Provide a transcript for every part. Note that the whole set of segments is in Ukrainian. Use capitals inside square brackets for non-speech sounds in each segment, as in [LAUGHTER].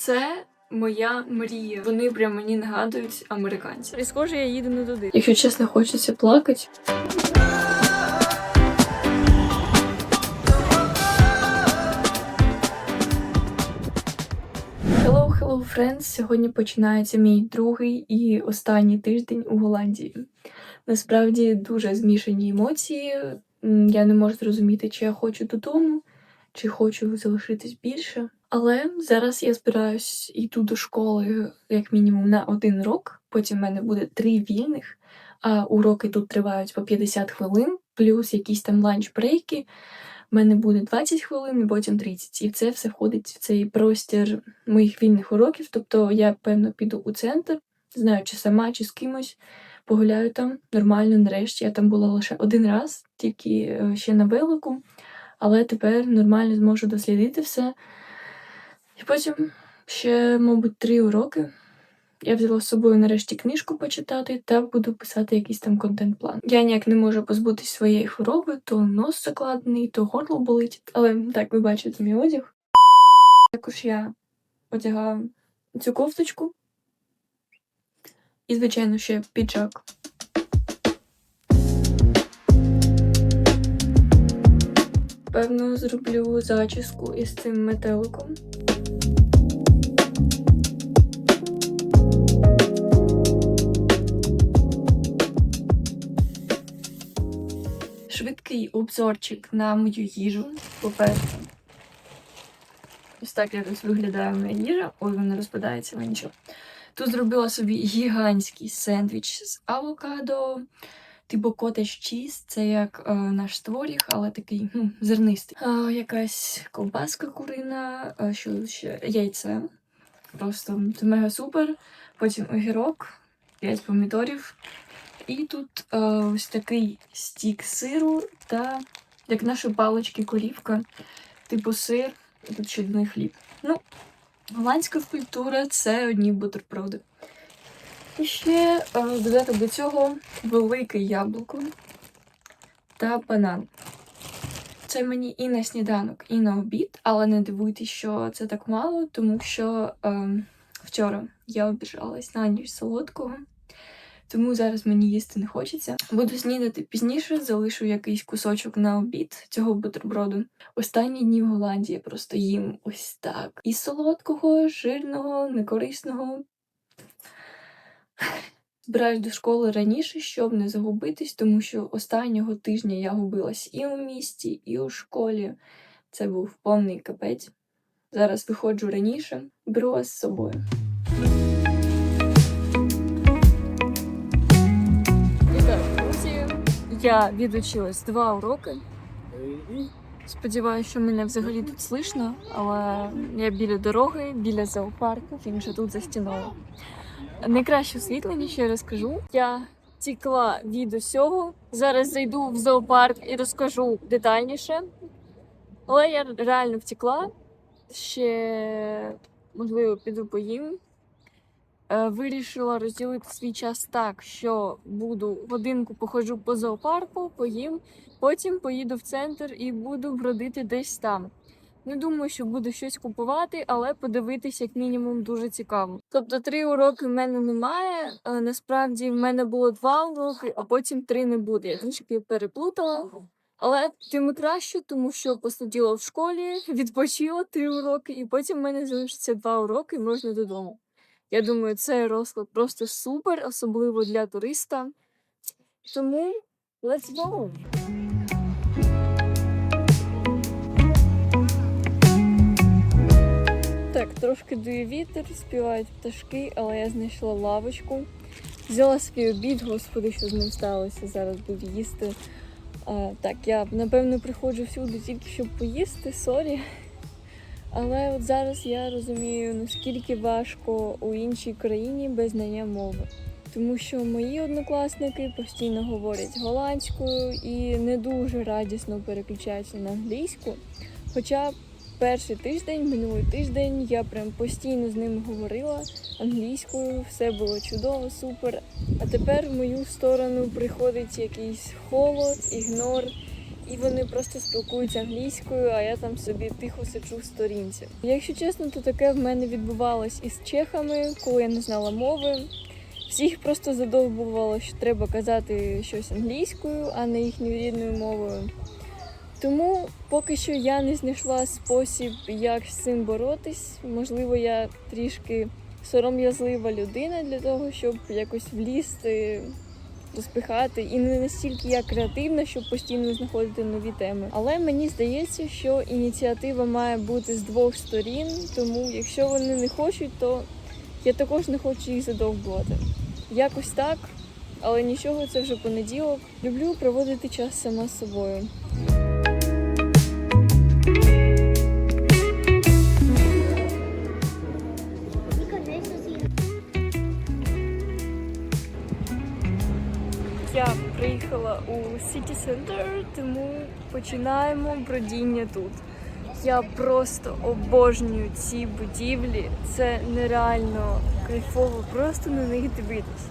Це моя мрія. Вони прям мені нагадують американців. І схоже, я їду не туди. Якщо чесно, хочеться плакати. Hello, hello, friends! Сьогодні починається мій другий і останній тиждень у Голландії. Насправді дуже змішані емоції. Я не можу зрозуміти, чи я хочу додому, чи хочу залишитись більше. Але зараз я збираюсь йти до школи як мінімум на один рок. Потім в мене буде три вільних, а уроки тут тривають по 50 хвилин, плюс якісь там ланч-брейки. У мене буде 20 хвилин, і потім 30. І це все входить в цей простір моїх вільних уроків. Тобто я, певно, піду у центр, знаю, чи сама, чи з кимось. Погуляю там нормально. Нарешті я там була лише один раз, тільки е, ще на велику, але тепер нормально зможу дослідити все. І потім ще, мабуть, три уроки. Я взяла з собою нарешті книжку почитати та буду писати якийсь там контент-план. Я ніяк не можу позбутись своєї хвороби, то нос закладений, то горло болить. Але так, ви бачите мій одяг. Також я одягаю цю кофточку. І, звичайно, ще піджак. Певно, зроблю зачіску із цим метеликом. Швидкий обзорчик на мою їжу. По-перше, ось так якось виглядає моя їжа. Ой, вона розпадається, нічого. Тут зробила собі гігантський сендвіч з авокадо, типу котедж чіз. Це як е, наш творіг, але такий ну, зернистий. А, якась ковбаска курина, а, що ще яйце. Просто це мега супер. Потім огірок, 5 помідорів. І тут е, ось такий стік сиру та як наші палички корівка, типу сир, тут ще хліб. Ну, голландська культура це одні бутерброди. І ще е, додати до цього велике яблуко та банан. Це мені і на сніданок, і на обід, але не дивуйтесь, що це так мало, тому що е, вчора я обіжалась на ніч солодкого. Тому зараз мені їсти не хочеться. Буду снідати пізніше, залишу якийсь кусочок на обід цього бутерброду. Останні дні в Голландії просто їм ось так. І солодкого, жирного, некорисного. Збираюсь до школи раніше, щоб не загубитись, тому що останнього тижня я губилась і у місті, і у школі. Це був повний капець. Зараз виходжу раніше, беру вас з собою. Я відучилась два уроки. Сподіваюся, що мене взагалі тут слышно, але я біля дороги, біля зоопарку, він же тут за стіною. Найкраще освітлення, ще раз кажу. Я тікла від усього. Зараз зайду в зоопарк і розкажу детальніше. Але я реально втекла. Ще, можливо, піду поїм. Е, Вирішила розділити свій час так, що буду годинку походжу по зоопарку, поїм, потім поїду в центр і буду бродити десь там. Не думаю, що буду щось купувати, але подивитись як мінімум дуже цікаво. Тобто три уроки в мене немає. Е, Насправді в мене було два уроки, а потім три не буде. Я трішки переплутала. Але тим і краще, тому що посиділа в школі, відпочила три уроки, і потім в мене залишиться два уроки, і можна додому. Я думаю, цей розклад просто супер, особливо для туриста. Тому let's go! Трошки дує вітер, співають пташки, але я знайшла лавочку. Взяла свій обід, господи, що з ним сталося. Зараз буду їсти. А, так, я напевно приходжу всюди тільки щоб поїсти, сорі. Але от зараз я розумію, наскільки важко у іншій країні без знання мови. Тому що мої однокласники постійно говорять голландською і не дуже радісно переключаються на англійську. Хоча перший тиждень, минулий тиждень, я прям постійно з ними говорила англійською, все було чудово, супер. А тепер в мою сторону приходить якийсь холод, ігнор і вони просто спілкуються англійською, а я там собі тихо сиджу в сторінці. Якщо чесно, то таке в мене відбувалось із чехами, коли я не знала мови. Всіх просто задовбувало, що треба казати щось англійською, а не їхньою рідною мовою. Тому поки що я не знайшла спосіб, як з цим боротись. Можливо, я трішки сором'язлива людина для того, щоб якось влізти, розпихати. І не настільки я креативна, щоб постійно знаходити нові теми. Але мені здається, що ініціатива має бути з двох сторін, тому якщо вони не хочуть, то я також не хочу їх задовбувати. Якось так, але нічого, це вже понеділок. Люблю проводити час сама з собою. City Center, тому починаємо бродіння тут. Я просто обожнюю ці будівлі. Це нереально кайфово, просто на них дивитись.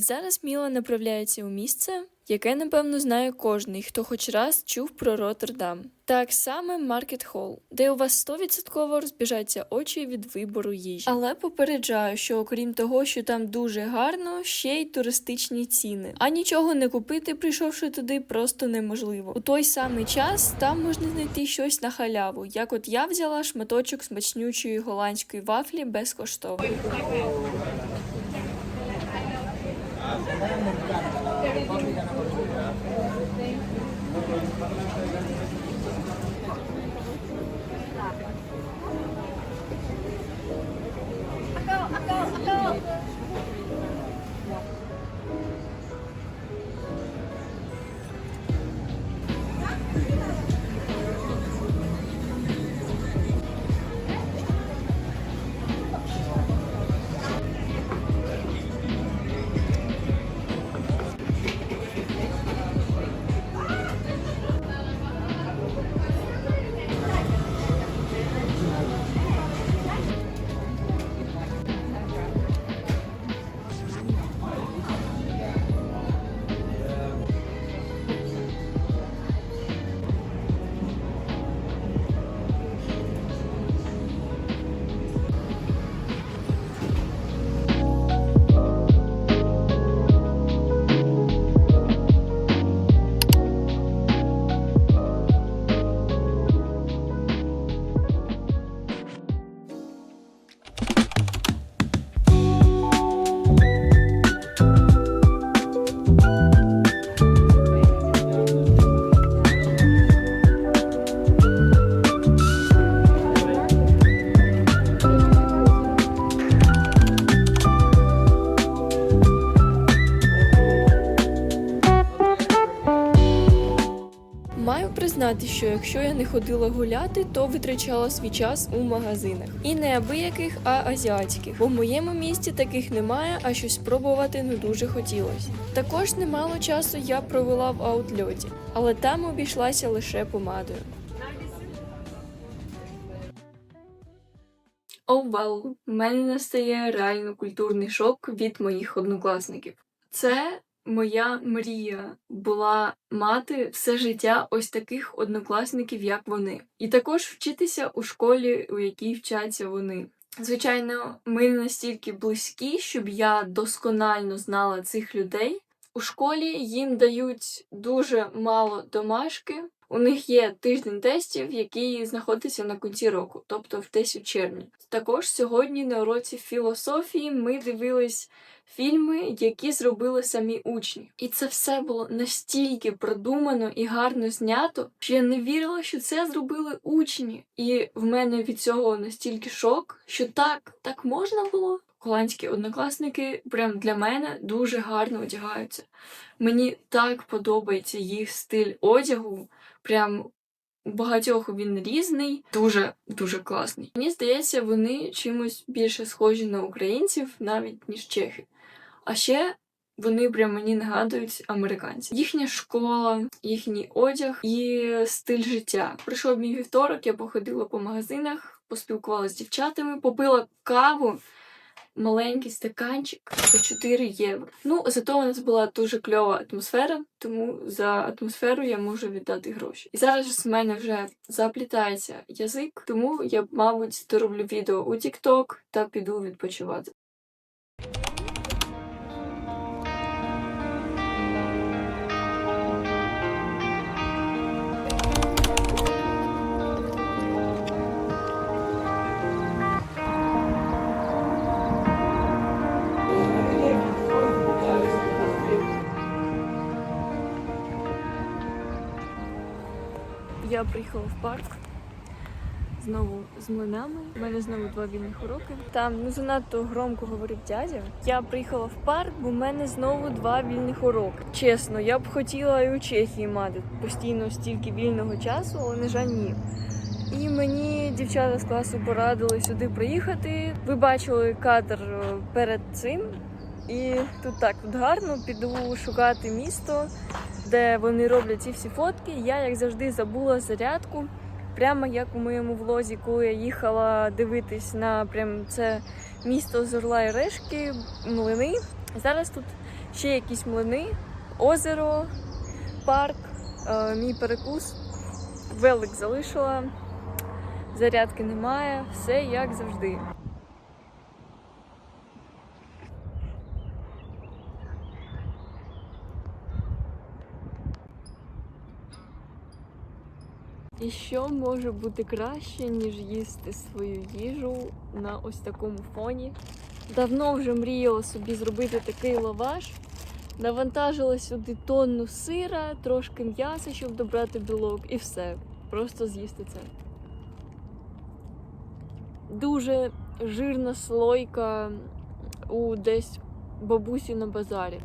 Зараз Міла направляється у місце, яке, напевно, знає кожний, хто хоч раз чув про Роттердам. Так саме Маркет Холл, де у вас 100% розбіжаться очі від вибору їжі. Але попереджаю, що окрім того, що там дуже гарно, ще й туристичні ціни. А нічого не купити, прийшовши туди, просто неможливо. У той самий час там можна знайти щось на халяву, як от я взяла шматочок смачнючої голландської вафлі безкоштовно. mình cần що якщо я не ходила гуляти, то витрачала свій час у магазинах. І не абияких, а азіатських. Бо в моєму місті таких немає, а щось спробувати не дуже хотілося. Також немало часу я провела в аутльоті, але там обійшлася лише помадою. О, вау, у мене настає реально культурний шок від моїх однокласників. Це моя мрія була мати все життя ось таких однокласників, як вони, і також вчитися у школі, у якій вчаться вони. Звичайно, ми не настільки близькі, щоб я досконально знала цих людей. У школі їм дають дуже мало домашки. У них є тиждень тестів, який знаходиться на кінці року, тобто десь у червні. Також сьогодні на уроці філософії ми дивились фільми, які зробили самі учні. І це все було настільки продумано і гарно знято, що я не вірила, що це зробили учні. І в мене від цього настільки шок, що так, так можна було. Голландські однокласники прям для мене дуже гарно одягаються. Мені так подобається їх стиль одягу. Прям у багатьох він різний, дуже дуже класний. Мені здається, вони чимось більше схожі на українців, навіть ніж чехи. А ще Вони прям мені нагадують американців. Їхня школа, їхній одяг і стиль життя. Прийшов мій вівторок, я походила по магазинах, поспілкувалася з дівчатами, попила каву. Маленький стаканчик за 4 євро. Ну, зато у нас була дуже кльова атмосфера, тому за атмосферу я можу віддати гроші. І зараз в мене вже заплітається язик, тому я, мабуть, дороблю відео у TikTok та піду відпочивати. Парк. Знову з млинами. У мене знову два вільних уроки. Там ну занадто громко говорив дядя. Я приїхала в парк, бо в мене знову два вільних уроки. Чесно, я б хотіла і у Чехії мати постійно стільки вільного часу, але на жаль, ні. І мені дівчата з класу порадили сюди приїхати. Ви бачили кадр е, перед цим. І тут так тут гарно піду шукати місто, де вони роблять ці всі фотки. Я, як завжди, забула зарядку. Прямо як у моєму влозі, коли я їхала дивитись на прям це місто з Орла і Решки, млини. Зараз тут ще якісь млини, озеро, парк, е, мій перекус. Велик залишила, зарядки немає, все як завжди. І що може бути краще, ніж їсти свою їжу на ось такому фоні? Давно вже мріяла собі зробити такий лаваш. Навантажила сюди тонну сира, трошки м'яса, щоб добрати білок, і все. Просто з'їсти це. Дуже жирна слойка у десь бабусі на базарі.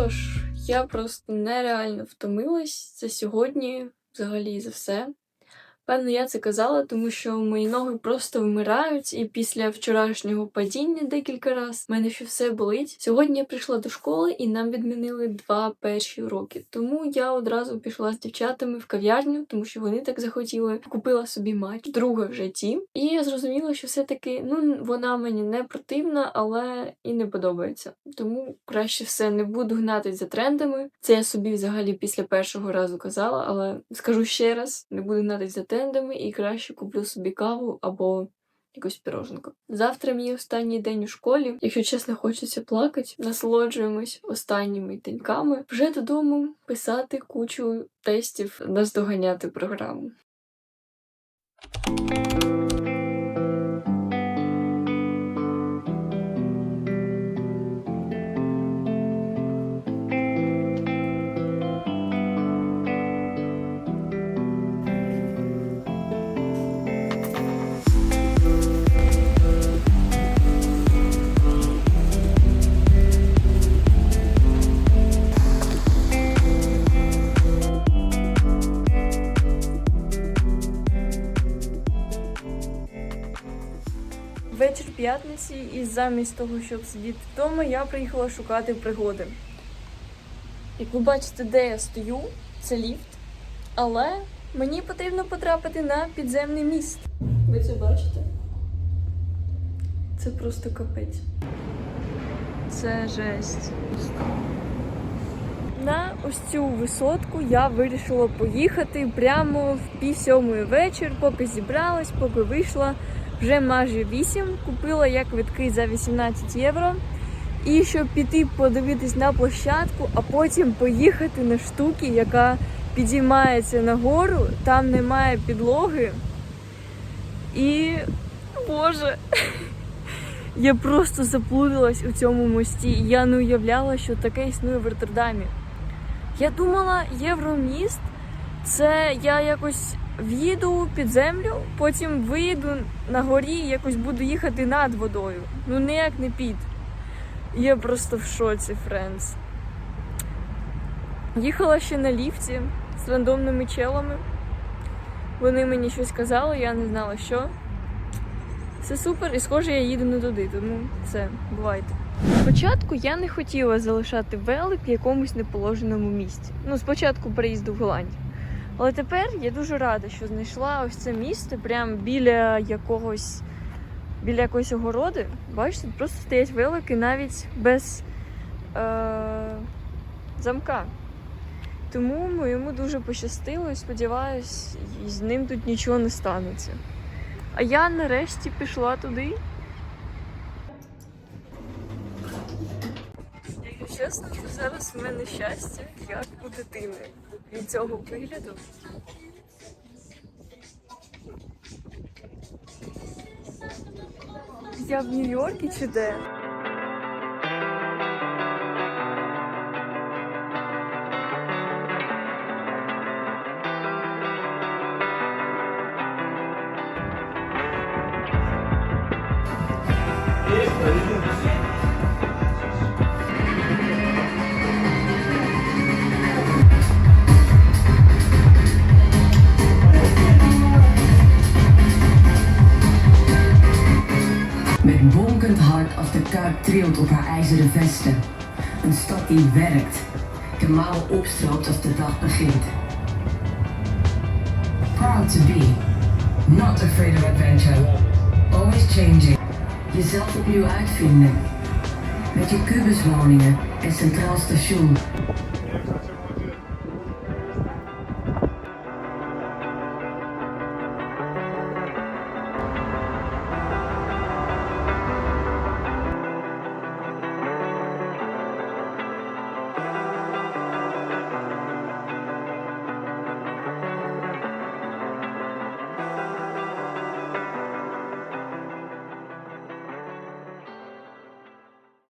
Що ж, я просто нереально втомилась за сьогодні, взагалі за все. Певно, я це казала, тому що мої ноги просто вмирають, і після вчорашнього падіння декілька разів в мене ще все болить. Сьогодні я прийшла до школи і нам відмінили два перші уроки. Тому я одразу пішла з дівчатами в кав'ярню, тому що вони так захотіли. Купила собі матч, друга в житті. І я зрозуміла, що все-таки ну вона мені не противна, але і не подобається. Тому краще все не буду гнатись за трендами. Це я собі взагалі після першого разу казала, але скажу ще раз: не буду гнатись за трендами і краще куплю собі каву або якусь піроженку. Завтра мій останній день у школі. Якщо чесно, хочеться плакати, насолоджуємось останніми деньками. Вже додому писати кучу тестів, наздоганяти програму. І замість того, щоб сидіти вдома, я приїхала шукати пригоди. Як ви бачите, де я стою, це ліфт, але мені потрібно потрапити на підземний міст. Ви це бачите? Це просто капець. Це жесть. На ось цю висотку я вирішила поїхати прямо в пів сьомої вечір, поки зібралась, поки вийшла. Вже майже 8, купила я квитки за 18 євро. І щоб піти подивитись на площадку, а потім поїхати на штуки, яка підіймається нагору, там немає підлоги. І Боже, [LAUGHS] я просто заплуталась у цьому мості. Я не уявляла, що таке існує в Роттердамі. Я думала, Євроміст це я якось в'їду під землю, потім вийду на горі якось буду їхати над водою. Ну ніяк не під. Я просто в шоці, френдс. Їхала ще на ліфті з рандомними челами. Вони мені щось казали, я не знала що. Все супер, і схоже, я їду не туди, тому все, бувайте. Спочатку я не хотіла залишати велик в якомусь неположеному місці. Ну, спочатку приїзду в Голландію. Але тепер я дуже рада, що знайшла ось це місце прямо біля якогось біля якоїсь огороди. Бачите, просто стоять велики навіть без е- замка. Тому йому дуже пощастило і сподіваюсь, з ним тут нічого не станеться. А я нарешті пішла туди. Чесно, то зараз в мене щастя, як у дитини від цього вигляду. Я в Нью-Йорку чи де? Met bonkend hart als de kuip trilt op haar ijzeren vesten. Een stad die werkt, de mouwen opstroopt als de dag begint. Proud to be, not afraid of adventure. Always changing, jezelf opnieuw uitvinden. Met je kubuswoningen en centraal station.